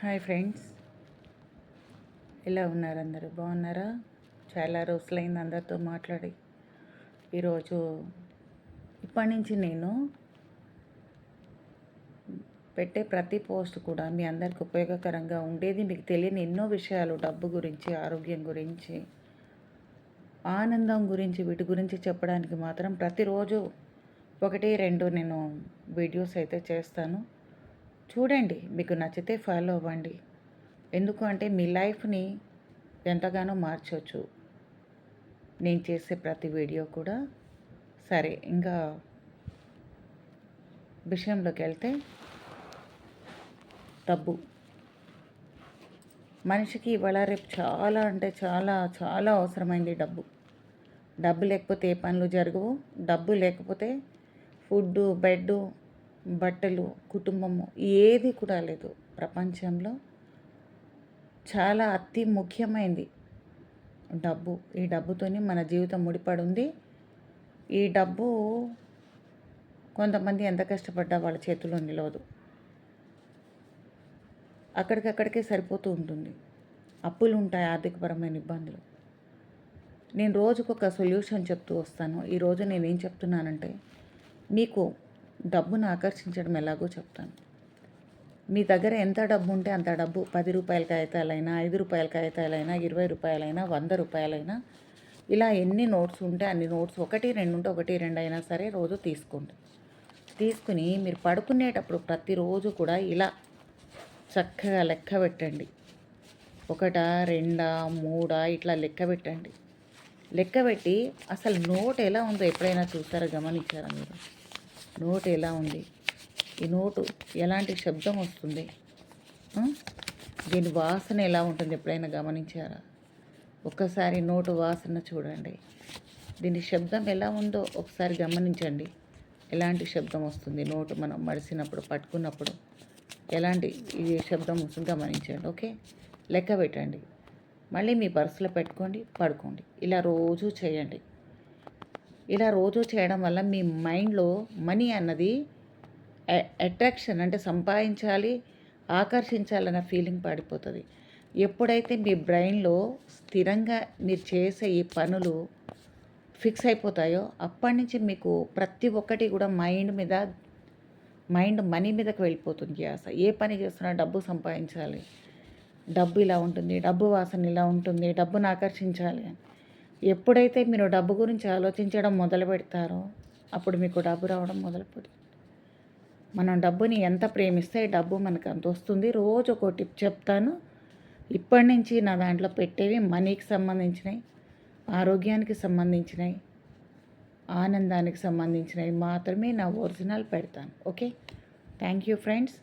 Hi friends. ఎలా ఉన్నారు అందరూ? బాగున్నారా? చాలా రోజులైంది అందరితో మాట్లాడి. ఈరోజు ఇప్పటి నుంచి నేను పెట్టే ప్రతి పోస్ట్ కూడా మీ అందరికి ఉపయోగకరంగా ఉండేది మీకు తెలియని ఎన్నో విషయాలు డబ్బు గురించి ఆరోగ్యం గురించి ఆనందం గురించి వీటి గురించి చెప్పడానికి మాత్రం ప్రతిరోజు ఒకటి రెండు నేను వీడియోస్ అయితే చేస్తాను. చూడండి మీకు నచ్చితే ఫాలో అవ్వండి. ఎందుకు అంటే మీ లైఫ్ని ఎంతగానో మార్చవచ్చు నేను చేసే ప్రతి వీడియో కూడా సరే. ఇంకా విషయంలోకి వెళ్తే డబ్బు. మనిషికి ఇవాళ రేపు చాలా అంటే చాలా చాలా అవసరమైంది డబ్బు. డబ్బు లేకపోతే ఏ పనులు జరగవు. డబ్బు లేకపోతే ఫుడ్డు బెడ్ బట్టలు కుటుంబము ఏది కూడా లేదు. ప్రపంచంలో చాలా అతి ముఖ్యమైనది డబ్బు. ఈ డబ్బుతోని మన జీవితం ముడిపడి ఉంది ఈ డబ్బు కొంతమంది ఎంత కష్టపడ్డా వాళ్ళ చేతిలో నిలవదు. అక్కడికక్కడికే సరిపోతూ ఉంటుంది. అప్పులు ఉంటాయి ఆర్థికపరమైన ఇబ్బందులు. నేను రోజుకొక సొల్యూషన్ చెప్తూ వస్తాను. ఈరోజు నేనేం చెప్తున్నానంటే మీకు డబ్బును ఆకర్షించడం ఎలాగో చెప్తాను. మీ దగ్గర ఎంత డబ్బు ఉంటే అంత డబ్బు. పది రూపాయల కాగితాలైనా ఐదు రూపాయల కాగితాలైనా ఇరవై రూపాయలైనా వంద రూపాయలైనా. ఇలా ఎన్ని నోట్స్ ఉంటే అన్ని నోట్స్ ఒకటి రెండు ఉంటే ఒకటి రెండు అయినా సరే రోజు తీసుకోండి. తీసుకుని మీరు పడుకునేటప్పుడు ప్రతిరోజు కూడా ఇలా చక్కగా లెక్క పెట్టండి. ఒకటా రెండా మూడా ఇట్లా లెక్క పెట్టండి. లెక్క పెట్టి అసలు నోట్ ఎలా ఉందో ఎప్పుడైనా చూస్తారా గమనించారా మీరు? నోటు ఎలా ఉంది? ఈ నోటు ఎలాంటి శబ్దం వస్తుంది? దీని వాసన ఎలా ఉంటుంది? ఎప్పుడైనా గమనించారా? ఒక్కసారి నోటు వాసన చూడండి. దీని శబ్దం ఎలా ఉందో ఒకసారి గమనించండి. ఎలాంటి శబ్దం వస్తుంది? నోటు మనం మడిసినప్పుడు పట్టుకున్నప్పుడు ఎలాంటి ఇది శబ్దం వస్తుంది గమనించండి ఓకే? లెక్క పెట్టండి. మళ్ళీ మీ పర్సులో పెట్టుకోండి పడుకోండి. ఇలా రోజు చేయండి. ఇలా రోజు చేయడం వల్ల మీ మైండ్లో మనీ అన్నది అట్రాక్షన్ అంటే సంపాదించాలి ఆకర్షించాలన్న ఫీలింగ్ పడిపోతుంది. ఎప్పుడైతే మీ బ్రెయిన్లో స్థిరంగా మీరు చేసే ఈ పనులు ఫిక్స్ అయిపోతాయో అప్పటి నుంచి మీకు ప్రతి ఒక్కటి కూడా మైండ్ మీద మైండ్ మనీ మీదకి వెళ్ళిపోతుంది అసలు ఏ పని చేస్తున్నా డబ్బు సంపాదించాలి. డబ్బు ఇలా ఉంటుంది డబ్బు వాసన ఇలా ఉంటుంది డబ్బును ఆకర్షించాలి అని. ఎప్పుడైతే మీరు డబ్బు గురించి ఆలోచించడం మొదలు పెడతారో అప్పుడు మీకు డబ్బు రావడం మొదలుపెడుతుంది మనం డబ్బుని ఎంత ప్రేమిస్తే డబ్బు మనకు అంత వస్తుంది. రోజు ఒక టిప్ చెప్తాను. ఇప్పటి నుంచి నా దాంట్లో పెట్టేవి మనీకి సంబంధించినవి ఆరోగ్యానికి సంబంధించినవి ఆనందానికి సంబంధించినవి మాత్రమే నా ఒరిజినల్ పెడతాను. ఓకే? Thank you friends.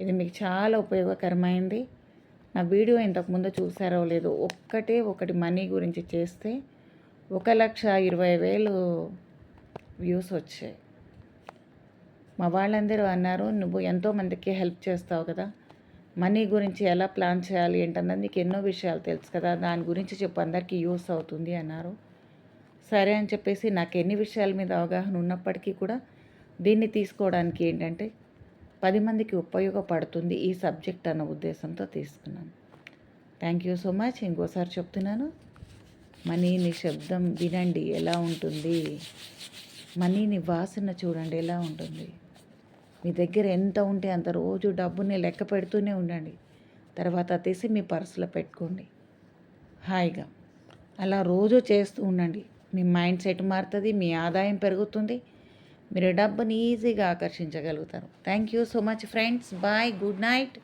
ఇది మీకు చాలా ఉపయోగకరమైంది. నా వీడియో ఇంతకుముందు చూసారో లేదో ఒక్కటే ఒకటి మనీ గురించి చేస్తే ఒక లక్ష ఇరవై వేలు వ్యూస్ వచ్చాయి. మా వాళ్ళందరూ అన్నారు నువ్వు ఎంతోమందికి హెల్ప్ చేస్తావు కదా మనీ గురించి ఎలా ప్లాన్ చేయాలి ఏంటన్నది నీకు ఎన్నో విషయాలు తెలుసు కదా దాని గురించి చెప్పు అందరికీ యూస్ అవుతుంది అన్నారు. సరే అని చెప్పేసి నాకు ఎన్ని విషయాల మీద అవగాహన ఉన్నప్పటికీ కూడా దీన్ని తీసుకోవడానికి ఏంటంటే పది మందికి ఉపయోగపడుతుంది ఈ సబ్జెక్ట్ అన్న ఉద్దేశంతో తీసుకున్నాను. థ్యాంక్ యూ సో మచ్ ఇంకోసారి చెప్తున్నాను. మనీని శబ్దం వినండి. ఎలా ఉంటుంది? మనీని వాసన చూడండి. ఎలా ఉంటుంది? మీ దగ్గర ఎంత ఉంటే అంత రోజు డబ్బుని లెక్క పెడుతూనే ఉండండి. తర్వాత తీసి మీ పర్సులో పెట్టుకోండి. హాయిగా. అలా రోజు చేస్తూ ఉండండి. మీ మైండ్ సెట్ మారుతుంది మీ ఆదాయం పెరుగుతుంది. మీరు డబ్బుని ఈజీగా ఆకర్షించగలుగుతారు. Thank you so much friends bye good night